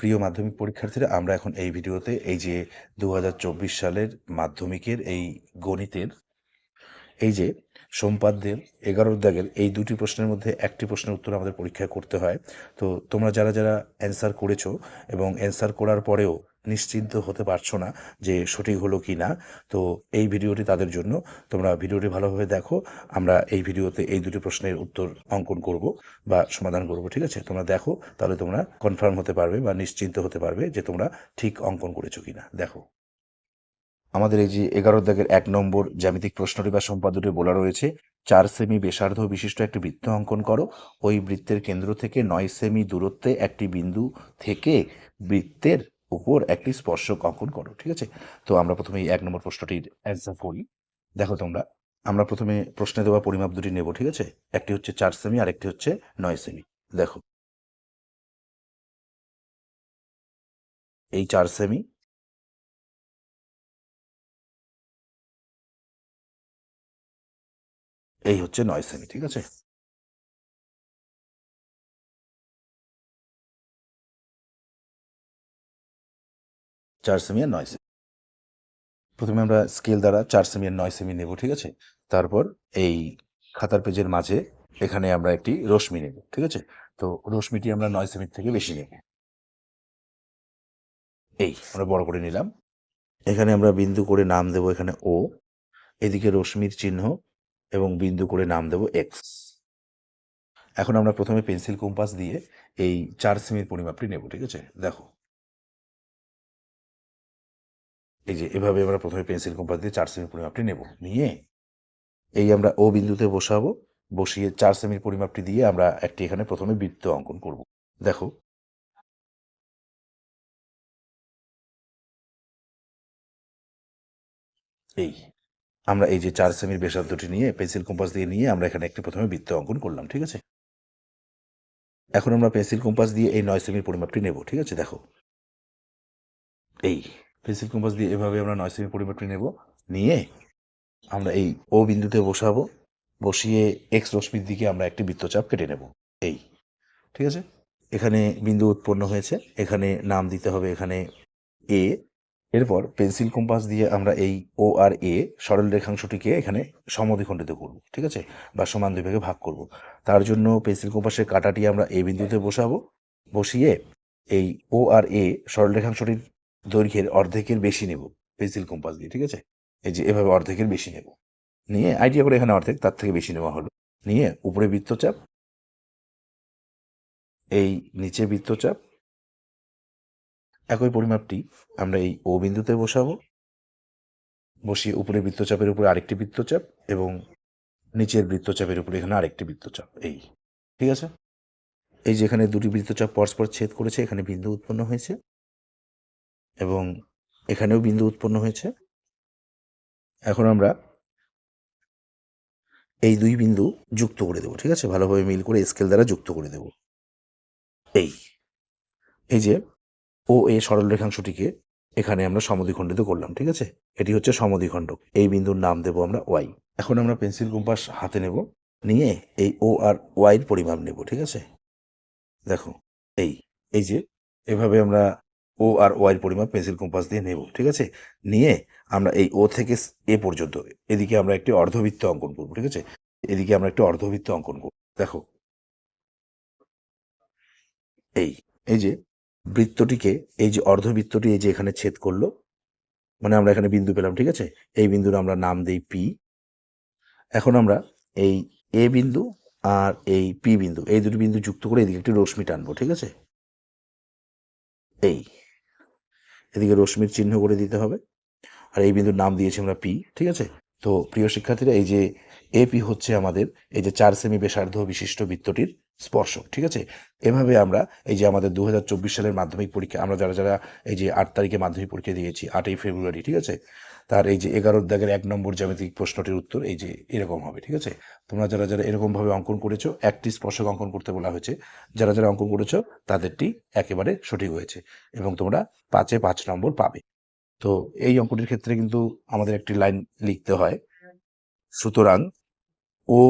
প্রিয় মাধ্যমিক পরীক্ষার্থীরা, আমরা এখন এই ভিডিওতে এই যে দু হাজার চব্বিশ সালের মাধ্যমিকের এই গণিতের, এই যে সোমপাদ্যের এগারো দাগের এই দুটি প্রশ্নের মধ্যে একটি প্রশ্নের উত্তর আমাদের পরীক্ষায় করতে হয়। তো তোমরা যারা যারা অ্যান্সার করেছ এবং অ্যান্সার করার পরেও নিশ্চিন্ত হতে পারছ না যে সঠিক হলো কি না তো এই ভিডিওটি তাদের জন্য। তোমরা ভিডিওটি ভালোভাবে দেখো, আমরা এই ভিডিওতে এই দুটি প্রশ্নের উত্তর অঙ্কন করব বা সমাধান করব, ঠিক আছে? তোমরা দেখো, তাহলে তোমরা কনফার্ম হতে পারবে বা নিশ্চিন্ত হতে পারবে যে তোমরা ঠিক অঙ্কন করেছ কিনা। দেখো। আমাদের এই যে এগারো দাগের এক নম্বর জ্যামিতিক প্রশ্নটি বা সম্পাদ্যটি বলা রয়েছে, চার সেমি ব্যাসার্ধ বিশিষ্ট একটি বৃত্ত অঙ্কন করো। ওই বৃত্তের কেন্দ্র থেকে নয় সেমি দূরত্বে একটি বিন্দু থেকে বৃত্তের উপর একটি স্পর্শক অঙ্কন করো, ঠিক আছে? তো আমরা প্রথমে এক নম্বর প্রশ্নটির অ্যান্সার করি। দেখো তোমরা, আমরা প্রথমে প্রশ্নে দেওয়া পরিমাপ দুটি নেব, ঠিক আছে? একটি হচ্ছে চার সেমি আর একটি হচ্ছে নয় সেমি দেখো। এই চার সেমি এই হচ্ছে নয় সেমি ঠিক আছে? চার সেমি নয় সেমি। প্রথমে আমরা স্কেল দ্বারা চার সেমি নয় সেমি নেব, ঠিক আছে? তারপর এই খাতার পেজের মাঝে এখানে আমরা একটি রশ্মি নেব, ঠিক আছে? তো রশ্মিটি আমরা নয় সেমির থেকে বেশি নেব। এই, আমরা বড় করে নিলাম। এখানে আমরা বিন্দু করে নাম দেব এখানে ও এদিকে রশ্মির চিহ্ন এবং বিন্দু করে নাম দেব এক্স এখন আমরা প্রথমে পেন্সিল, কম্পাস দিয়ে এই চার সেমির পরিমাপটি নেব, ঠিক আছে? দেখো এই যে এভাবে আমরা প্রথমে পেন্সিল কম্পাস দিয়ে চার সেমির পরিমাপটি নেব। নিয়ে এই আমরা ও বিন্দুতে বসাবো। বসিয়ে চার সেমির পরিমাপটি দিয়ে আমরা একটি এখানে প্রথমে বৃত্ত অঙ্কন করব। দেখো। এই, আমরা এই যে চার সেমির ব্যাসার্ধটি নিয়ে পেন্সিল কম্পাস দিয়ে নিয়ে আমরা এখানে একটি প্রথমে বৃত্ত অঙ্কন করলাম, ঠিক আছে? এখন আমরা পেন্সিল কম্পাস দিয়ে এই নয় সেমির পরিমাপটি নেব, ঠিক আছে? দেখো। এই পেন্সিল কম্পাস দিয়ে এভাবে আমরা নয় সেমি পরিমাপটি নেব। নিয়ে আমরা এই ও বিন্দুতে বসাবো। বসিয়ে এক্স রশ্মির দিকে আমরা একটি বৃত্তচাপ কেটে নেব। এই, ঠিক আছে? এখানে বিন্দু উৎপন্ন হয়েছে। এখানে নাম দিতে হবে এখানে এ এরপর পেন্সিল কম্পাস দিয়ে আমরা এই ও আর এ সরল রেখাংশটিকে এখানে সমদ্বিখণ্ডিত করব, ঠিক আছে? বা সমান দুই ভাগে ভাগ করব। তার জন্য পেন্সিল কম্পাসের কাঁটাটি আমরা এ বিন্দুতে বসাবো। বসিয়ে এই ও আর এ সরল রেখাংশটির দৈর্ঘ্যের অর্ধেকের বেশি নেব, পেন্সিল কম্পাস দিয়ে, ঠিক আছে? এই যে, এভাবে অর্ধেকের বেশি নেব। নিয়ে আইডিয়া করে এখানে অর্ধেক, তার থেকে বেশি নেওয়া হলো। নিয়ে উপরে বৃত্তচাপ, এই নিচে বৃত্তচাপ, একই পরিমাপটি আমরা এই ও বিন্দুতে বসাবো। বসিয়ে উপরে বৃত্তচাপের উপরে আরেকটি বৃত্তচাপ এবং নিচের বৃত্তচাপের উপরে এখানে আরেকটি বৃত্তচাপ, এই, ঠিক আছে? এই যে, এখানে দুটি বৃত্তচাপ পরস্পর ছেদ করেছে, এখানে বিন্দু উৎপন্ন হয়েছে। এবং এখানেও বিন্দু উৎপন্ন হয়েছে। এখন আমরা এই দুই বিন্দু যুক্ত করে দেবো, ঠিক আছে? ভালোভাবে মিল করে স্কেল দ্বারা যুক্ত করে দেব। এই এই যে ও এ সরল রেখাংশটিকে এখানে আমরা সমদ্বিখণ্ডিত করলাম, ঠিক আছে? এটি হচ্ছে সমদ্বিখণ্ডক। এই বিন্দুর নাম দেব আমরা ওয়াই এখন আমরা পেন্সিল কম্পাস হাতে নেব, নিয়ে এই ও আর ওয়াইয়ের পরিমাপ নেব, ঠিক আছে? দেখো, এই এই যে এভাবে আমরা ও আর ওয়াইয়ের পরিমাপ পেন্সিল কম্পাস দিয়ে নেব, ঠিক আছে? নিয়ে আমরা এই ও থেকে এ পর্যন্ত, এদিকে আমরা একটি অর্ধবৃত্ত অঙ্কন করব, ঠিক আছে? এদিকে আমরা একটি অর্ধবৃত্ত অঙ্কন করব, দেখো। এই এই যে বৃত্তটিকে, এই যে অর্ধবৃত্তটি, এই যে এখানে ছেদ করল মানে আমরা এখানে বিন্দু পেলাম, ঠিক আছে? এই বিন্দুর আমরা নাম দেই পি এখন আমরা এই এ বিন্দু আর এই পি বিন্দু, এই দুটি বিন্দু যুক্ত করে এদিকে একটি রশ্মি টানবো, ঠিক আছে? এই এদিকে রশ্মির চিহ্ন করে দিতে হবে। আর এই বিন্দুর নাম দিয়েছি আমরা পি ঠিক আছে? তো প্রিয় শিক্ষার্থীরা, এই যে এপি হচ্ছে আমাদের, এই যে চার সেমি ব্যাসার্ধ বিশিষ্ট বৃত্তটির স্পর্শক, ঠিক আছে? এভাবে আমরা এই যে আমাদের দু হাজার চব্বিশ সালের মাধ্যমিক পরীক্ষা, আমরা যারা যারা এই যে আট তারিখে মাধ্যমিক পরীক্ষা দিয়েছি, আটই ফেব্রুয়ারি, ঠিক আছে? তার এই যে এগারোর দাগের এক নম্বর জ্যামিতিক প্রশ্নটির উত্তর এই যে এরকম হবে, ঠিক আছে? তোমরা যারা যারা এরকমভাবে অঙ্কন করেছ, একটি স্পর্শক অঙ্কন করতে বলা হয়েছে, যারা যারা অঙ্কন করেছ, তাদেরটি একেবারে সঠিক হয়েছে এবং তোমরা পাঁচে পাঁচ নম্বর পাবে। তো এই অঙ্কটির ক্ষেত্রে কিন্তু আমাদের একটি লাইন লিখতে হয়, সুতরাং ও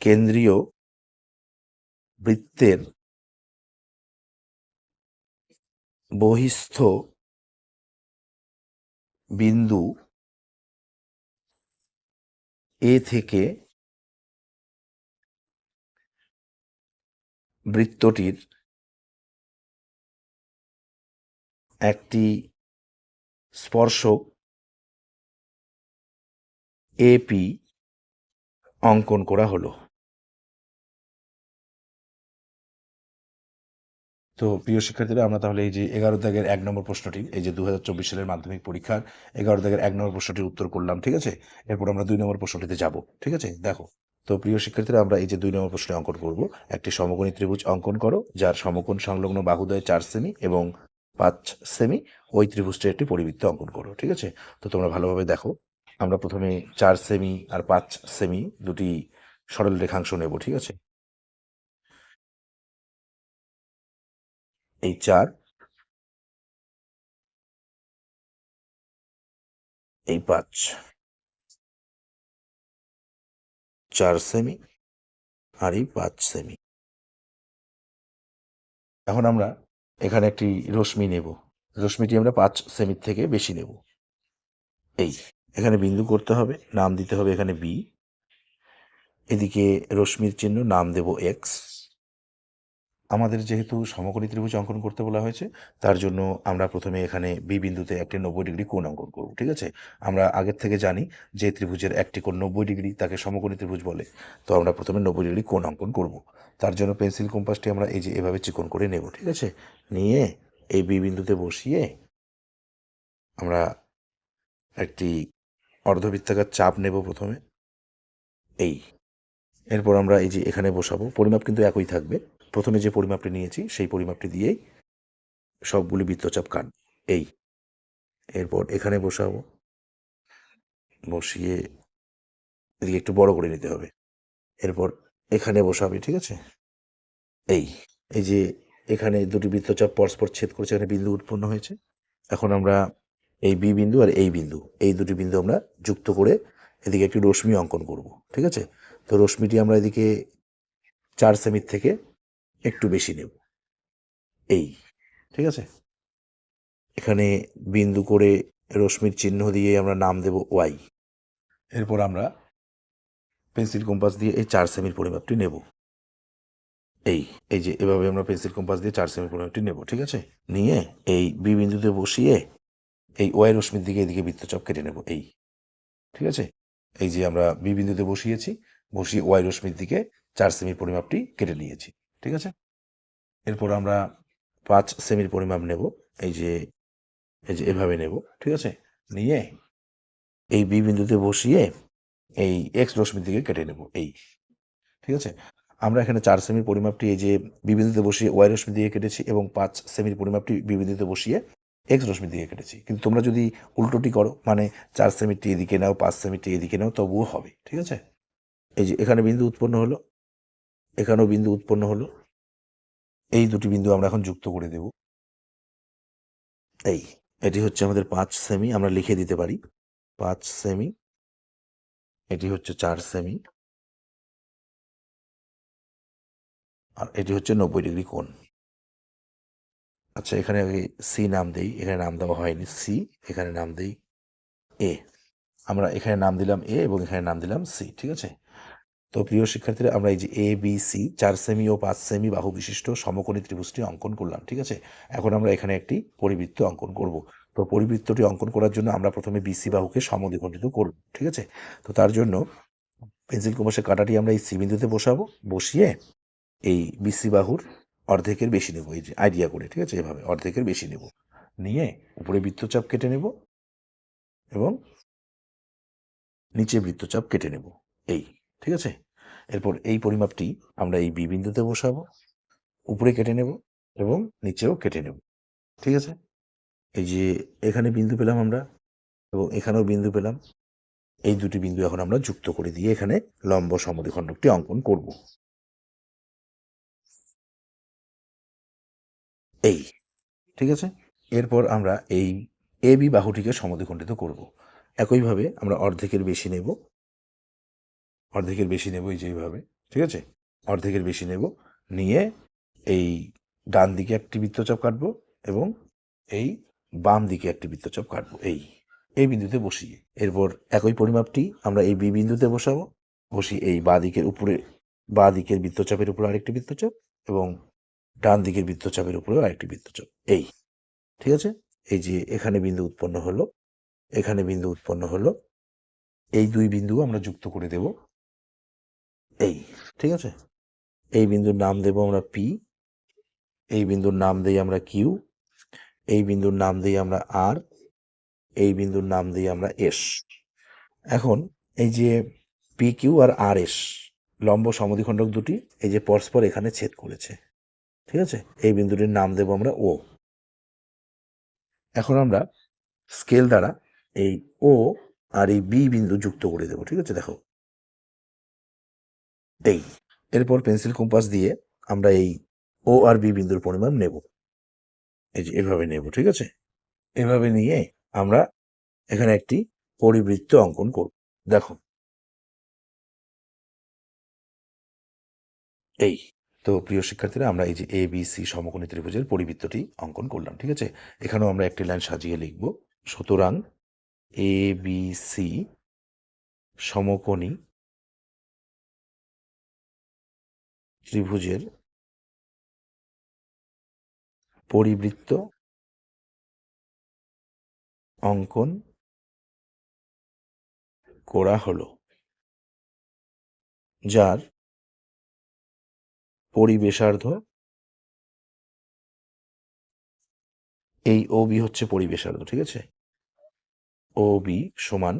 কেন্দ্রীয় বৃত্তের বহিস্থ বিন্দু এ থেকে বৃত্তটির একটি স্পর্শক এপি অঙ্কন করা হলো। তো প্রিয় শিক্ষার্থীরা, আমরা তাহলে এই যে এগারো দাগের এক নম্বর প্রশ্নটি, এই যে দু হাজার চব্বিশ সালের মাধ্যমিক পরীক্ষার এগারো দাগের এক নম্বর প্রশ্নটির উত্তর করলাম, ঠিক আছে? এরপর আমরা দুই নম্বর প্রশ্নটিতে যাব, ঠিক আছে? দেখো, তো প্রিয় শিক্ষার্থীরা, আমরা এই যে দুই নম্বর প্রশ্নে অঙ্কন করব। একটি সমকোণী ত্রিভুজ অঙ্কন করো, যার সমকোণ সংলগ্ন বাহুদয় চার সেমি এবং পাঁচ সেমি, ওই ত্রিভুজটির একটি পরিবৃত্ত অঙ্কন করো, ঠিক আছে? তো তোমরা ভালোভাবে দেখো, আমরা প্রথমে চার সেমি আর পাঁচ সেমি দুটি সরল রেখাংশ নেব, ঠিক আছে? এই চার এই পাঁচ চার সেমি আর এই পাঁচ সেমি এখন আমরা এখানে একটি রশ্মি নেব। রশ্মিটি আমরা পাঁচ সেমির থেকে বেশি নেব। এই, এখানে বিন্দু করতে হবে, নাম দিতে হবে এখানে বি এদিকে রশ্মির চিহ্ন নাম দেব এক্স আমাদের যেহেতু সমকোণী ত্রিভুজ অঙ্কন করতে বলা হয়েছে, তার জন্য আমরা প্রথমে এখানে বি বিন্দুতে একটি নব্বই ডিগ্রি কোণ অঙ্কন করব, ঠিক আছে? আমরা আগের থেকে জানি যে ত্রিভুজের একটি কোণ নব্বই ডিগ্রি তাকে সমকোণী ত্রিভুজ বলে, তো আমরা প্রথমে নব্বই ডিগ্রি কোণ অঙ্কন করব। তার জন্য পেন্সিল কম্পাসটি আমরা এই যে এভাবে চিকন করে নেব, ঠিক আছে? নিয়ে এই বি বিন্দুতে বসিয়ে আমরা একটি অর্ধবৃত্তাকার চাপ নেব প্রথমে, এই। এরপর আমরা এই যে এখানে বসাবো, পরিমাপ কিন্তু একই থাকবে। প্রথমে যে পরিমাপটি নিয়েছি, সেই পরিমাপটি দিয়েই সবগুলি বৃত্তচাপ কাটব এই। এরপর এখানে বসাবো। বসিয়ে এদিকে একটু বড় করে নিতে হবে। এরপর এখানে বসাবে, ঠিক আছে? এই। এই যে এখানে দুটি বৃত্তচাপ পরস্পর ছেদ করেছে, এখানে বিন্দু উৎপন্ন হয়েছে। এখন আমরা এই বি বিন্দু আর এই বিন্দু, এই দুটি বিন্দু আমরা যুক্ত করে এদিকে একটি রশ্মি অঙ্কন করব, ঠিক আছে? তো রশ্মিটি আমরা এদিকে চার সেমির থেকে একটু বেশি নেব। এই, ঠিক আছে? এখানে বিন্দু করে রশ্মির চিহ্ন দিয়ে আমরা নাম দেব ওয়াই। এরপর আমরা পেন্সিল কম্পাস দিয়ে এই চার সেমির পরিমাপটি নেব। এই এই যে এভাবে আমরা পেন্সিল কম্পাস দিয়ে চার সেমির পরিমাপটি নেব, ঠিক আছে? নিয়ে এই বি বিন্দুতে বসিয়ে এই ওয়াই রশ্মির দিকে এদিকে বৃত্তচাপ কেটে নেব, এই। ঠিক আছে? এই যে আমরা বি বিন্দুতে বসিয়েছি, বসিয়ে ওয়াই রশ্মির দিকে চার সেমির পরিমাপটি কেটে নিয়েছি। ঠিক আছে? এরপর আমরা পাঁচ সেমির পরিমাপ নেব, এই যে এই যে এভাবে নেব, ঠিক আছে? নিয়ে এই বি বিন্দুতে বসিয়ে এই এক্স রশ্মির দিকে কেটে নেব, এই, ঠিক আছে? আমরা এখানে চার সেমির পরিমাপটি এই যে বি বিন্দুতে বসিয়ে ওয়াই রশ্মি দিয়ে কেটেছি এবং পাঁচ সেমির পরিমাপটি বি বিন্দুতে বসিয়ে এক্স রশ্মির দিয়ে কেটেছি। কিন্তু তোমরা যদি উল্টোটি করো মানে চার সেমিরটি এদিকে নাও, পাঁচ সেমিরটি এদিকে নাও, তবুও হবে, ঠিক আছে? এই যে এখানে বিন্দু উৎপন্ন হলো এখানেও বিন্দু উৎপন্ন হলো। এই দুটি বিন্দু আমরা এখন যুক্ত করে দেব। এই, এটি হচ্ছে আমাদের পাঁচ সেমি, আমরা লিখে দিতে পারি। পাঁচ সেমি, এটি হচ্ছে চার সেমি। আর এটি হচ্ছে নব্বই ডিগ্রি কোণ। আচ্ছা এখানে আগে সি নাম দেই, এখানে নাম দেওয়া হয়নি। সি এখানে নাম দেই এ আমরা এখানে নাম দিলাম এ এবং এখানে নাম দিলাম সি ঠিক আছে? তো প্রিয় শিক্ষার্থীরা, আমরা এই যে এ বি সি চার সেমি ও পাঁচ সেমি বাহু বিশিষ্ট সমকোণী ত্রিভুজটি অঙ্কন করলাম, ঠিক আছে? এখন আমরা এখানে একটি পরিবৃত্ত অঙ্কন করব। তো পরিবৃত্তটি অঙ্কন করার জন্য আমরা প্রথমে বিসি বাহুকে সমদ্বিখণ্ডিত করব, ঠিক আছে? তো তার জন্য পেন্সিল কমাসের কাঁটাটি আমরা এই সি বিন্দুতে বসাবো, বসিয়ে এই বিসি বাহুর অর্ধেকের বেশি নেব, এই যে আইডিয়া করে, ঠিক আছে? এভাবে অর্ধেকের বেশি নেব। নিয়ে উপরে বৃত্তচাপ কেটে নেব এবং নিচে বৃত্তচাপ কেটে নেব, এই। ঠিক আছে? এরপর এই পরিমাপটি আমরা এই বি বিন্দুতে বসাবো, উপরে কেটে নেব এবং নিচেও কেটে নেব, ঠিক আছে? এই যে এখানে বিন্দু পেলাম আমরা এবং এখানেও বিন্দু পেলাম, এই দুটি বিন্দু এখন আমরা যুক্ত করে দিয়ে এখানে লম্ব সমদ্বিখণ্ডকটি অঙ্কন করব। এই, ঠিক আছে? এরপর আমরা এই এ বি বাহুটিকে সমদ্বিখণ্ডিত করব। একইভাবে আমরা অর্ধেকের বেশি নেব অর্ধেকের বেশি নেব এই যে এইভাবে ঠিক আছে? অর্ধেকের বেশি নেব। নিয়ে এই ডান দিকে একটি বৃত্তচাপ কাটবো এবং এই বাম দিকে একটি বৃত্তচাপ কাটবো। এই এই বিন্দুতে বসিয়ে। এরপর একই পরিমাপটি আমরা এই বি বিন্দুতে বসাবো। বসিয়ে এই বা দিকের উপরে, বা দিকের বৃত্তচাপের উপরে আরেকটি বৃত্তচাপ এবং ডান দিকের বৃত্তচাপের উপরেও আরেকটি বৃত্তচাপ। এই, ঠিক আছে? এই যে এখানে বিন্দু উৎপন্ন হলো, এখানে বিন্দু উৎপন্ন হলো, এই দুই বিন্দু আমরা যুক্ত করে দেব। এই, ঠিক আছে? এই বিন্দুর নাম দেব আমরা পি এই বিন্দুর নাম দেই আমরা কিউ এই বিন্দুর নাম দিই আমরা আর এই বিন্দুর নাম দিই আমরা এস এখন এই যে পি কিউ আর আর এস লম্ব সমদ্বিখণ্ডক দুটি, এই যে পরস্পর এখানে ছেদ করেছে, ঠিক আছে? এই বিন্দুটির নাম দেব আমরা ও এখন আমরা স্কেল দ্বারা এই ও আর এই বি বিন্দু যুক্ত করে দেবো, ঠিক আছে? দেখো এই এরপর পেন্সিল কম্পাস দিয়ে আমরা এই ও আর বি বিন্দুর পরিমাণ নেব। এই যে এভাবে নেব, ঠিক আছে? এভাবে নিয়ে আমরা এখানে একটি পরিবৃত্ত অঙ্কন করব। দেখো। এই। তো প্রিয় শিক্ষার্থীরা, আমরা এই যে এ বি সি সমকোণী ত্রিভুজের পরিবৃত্তটি অঙ্কন করলাম, ঠিক আছে? এখানেও আমরা একটি লাইন সাজিয়ে লিখব। সুতরাং এ বি সি সমকোণী ত্রিভুজের পরিবৃত্ত অঙ্কন করা হলো, যার পরিবেশার্ধ এই ও বি হচ্ছে পরিবেশার্ধ, ঠিক আছে? ও বি সমান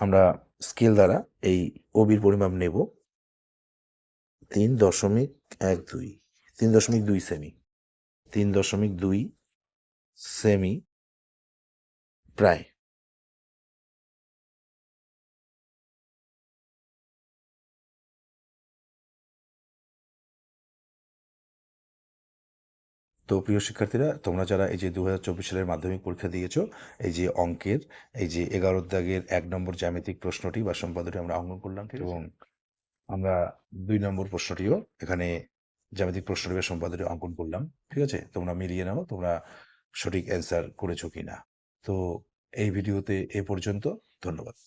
আমরা স্কেল দ্বারা এই ও বির পরিমাপ নেব। তিন দশমিক এক দুই, তিন দশমিক দুই সেমি তিন দশমিক দুই সেমি প্রায়। তো প্রিয় শিক্ষার্থীরা, তোমরা যারা এই যে দু হাজার চব্বিশ সালের মাধ্যমিক পরীক্ষা দিয়েছ, এই যে অঙ্কের, এই যে এগারো দাগের এক নম্বর জ্যামিতিক প্রশ্নটি বা সম্পাদটি আমরা অঙ্কন করলাম এবং আমরা দুই নম্বর প্রশ্নটিও এখানে জ্যামিতিক প্রশ্নটি সম্পাদনে অঙ্কন করলাম, ঠিক আছে? তোমরা মিলিয়ে নাও, তোমরা সঠিক অ্যান্সার করেছ কিনা। তো এই ভিডিওতে এ পর্যন্ত, ধন্যবাদ।